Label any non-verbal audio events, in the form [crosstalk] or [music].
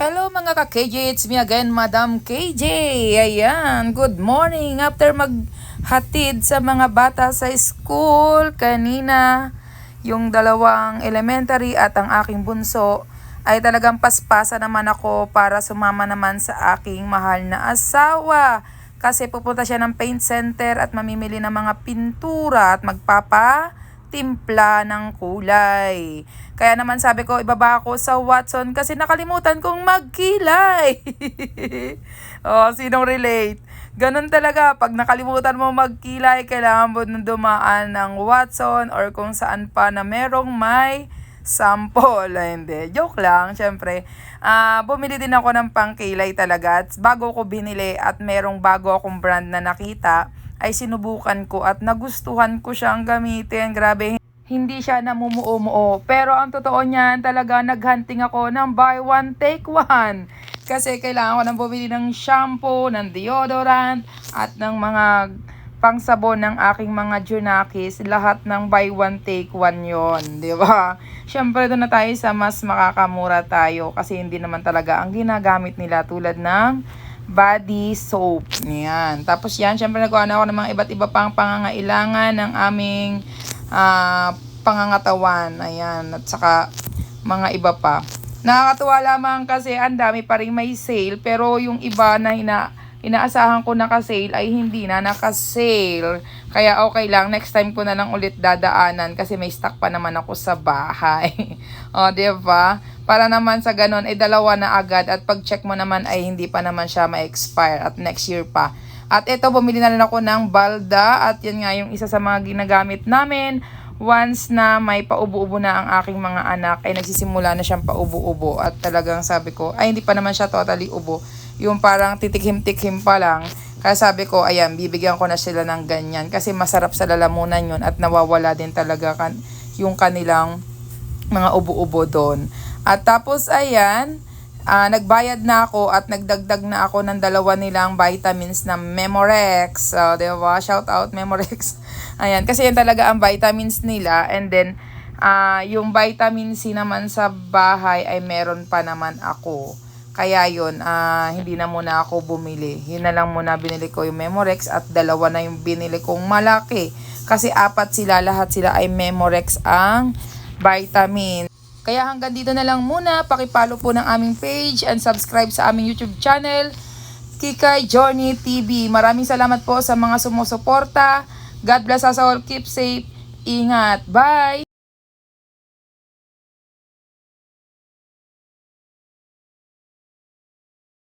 Hello mga ka-KJ, it's me again, Madam KJ. Ayan, good morning. After maghatid sa mga bata sa school kanina, yung dalawang elementary at ang aking bunso, ay talagang paspasa naman ako para sumama naman sa aking mahal na asawa. Kasi pupunta siya ng paint center at mamimili ng mga pintura at magpapa timpla ng kulay. Kaya naman sabi ko, ibaba ako sa Watson kasi nakalimutan kong magkilay. [laughs] oh, sinong relate? Ganun talaga, pag nakalimutan mo magkilay, kailangan mo dumaan ng Watson or kung saan pa na merong may sample. [laughs] Ay, Hindi, joke lang, syempre. Ah, bumili din ako ng pangkilay talaga. At bago ko binili at merong bago akong brand na nakita, ay sinubukan ko at nagustuhan ko siyang gamitin. Grabe, hindi siya namumuo-muo. Pero ang totoo niyan, talaga naghunting ako ng buy one, take one. Kasi kailangan ko nang bumili ng shampoo, ng deodorant, at ng mga pangsabon ng aking mga Junakis. Lahat ng buy one, take one yon di ba? Siyempre, doon na tayo sa mas makakamura tayo kasi hindi naman talaga ang ginagamit nila tulad ng body soap. Yan. Tapos yan, syempre nagawa na ako ng mga iba't iba pang pangangailangan ng aming ah, pangangatawan. Ayan. At saka mga iba pa. Nakakatuwa lamang kasi ang dami pa rin may sale pero yung iba na ina inaasahan ko naka-sale ay hindi na naka-sale. Kaya okay lang, next time ko na lang ulit dadaanan kasi may stock pa naman ako sa bahay. [laughs] o, di ba? Para naman sa ganun, ay dalawa na agad at pag-check mo naman ay hindi pa naman siya ma-expire at next year pa. At ito, bumili na rin ako ng balda at yan nga yung isa sa mga ginagamit namin. Once na may paubo-ubo na ang aking mga anak, ay nagsisimula na siyang paubo-ubo. At talagang sabi ko, ay hindi pa naman siya totally ubo. Yung parang titikim-tikim pa lang. Kaya sabi ko, ayan, bibigyan ko na sila ng ganyan. Kasi masarap sa lalamunan yun at nawawala din talaga kan yung kanilang mga ubo-ubo doon. At tapos, ayan, ah, nagbayad na ako at nagdagdag na ako ng dalawa nilang vitamins na Memorex. So, di ba? Shout out Memorex. [laughs] Ayan, kasi yan talaga ang vitamins nila. And then, ah, yung vitamin C naman sa bahay ay meron pa naman ako. Kaya yun, ah, hindi na muna ako bumili. Yun na lang muna binili ko yung Memorex at dalawa na yung binili kong malaki. Kasi apat sila, lahat sila ay Memorex ang vitamin. Kaya hanggang dito na lang muna. Pakipalo po ng aming page and subscribe sa aming YouTube channel, Kikay Journey TV. Maraming salamat po sa mga sumusuporta. God bless us all. Keep safe. Ingat. Bye!